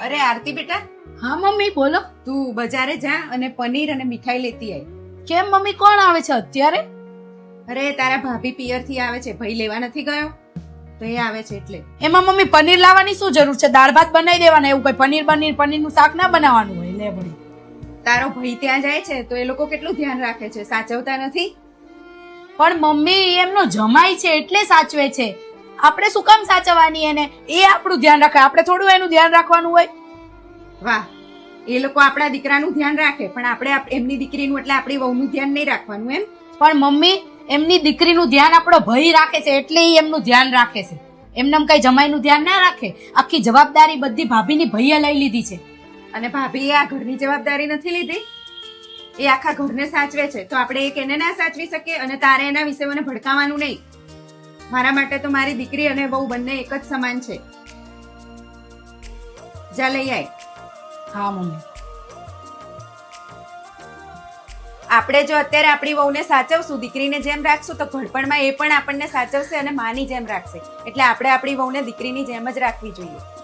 અરે આરતી બેટા. હા મમ્મી બોલો. તું બજારે જા અને પનીર અને મીઠાઈ લેતી આવી કેમ મમ્મી કોણ આવે છે અત્યારે? અરે તારા ભાભી પિયરથી આવે છે. ભાઈ લેવા નથી ગયો. તો એ આવે છે એટલે. એમાં મમ્મી પનીર લાવવાની શું જરૂર છે? દાળ ભાત બનાવી દેવાના એવું કઈ પનીર પનીર પનીરનું શાક ના બનાવવાનું હોય લે વળી. તારો ભાઈ ત્યાં જાય છે તો એ લોકો કેટલું ધ્યાન રાખે છે? સાચવતા નથી? પણ મમ્મી એમનો જમાઈ છે એટલે સાચવે છે. આપણે શું કામ સાચવવાની એને? એ આપણું ધ્યાન રાખે. આપણે થોડું એનું ધ્યાન રાખવાનું હોય. વાહ. એ લોકો આપણા દીકરાનું ધ્યાન રાખે પણ આપણે આપ- એમની દીકરીનું એટલે આપણી વહુનું ધ્યાન નહીં રાખવાનું એમ? પણ મમ્મી એમની દીકરીનું ધ્યાન આપણો ભય રાખે છે એટલે એ એમનું ધ્યાન રાખે છે. એમને કઈ જમાઈનું ધ્યાન ના રાખે? આખી જવાબદારી બધી ભાભીની ભાઈએ લઈ લીધી છે. અને ભાભીએ આ ઘરની જવાબદારી નથી લીધી? એ આખા ઘરને સાચવે છે તો આપણે એક એને ના સાચવી શકીએ? અને તારે એના વિશે મને ભડકાવાનું નહીં. મારા માટે તો મારી દીકરી અને બહુ બંને એક જ સમાન છે. જા લઈ આય. હા મમ્મી. આપણે જો અત્યારે આપણી વહુને સાચવશું દીકરીને જેમ રાખશું તો ઘડપણમાં એ પણ આપણને સાચવશે અને માની જેમ રાખશે. એટલે આપણે આપણી વહુને દીકરીની જેમ જ રાખવી જોઈએ.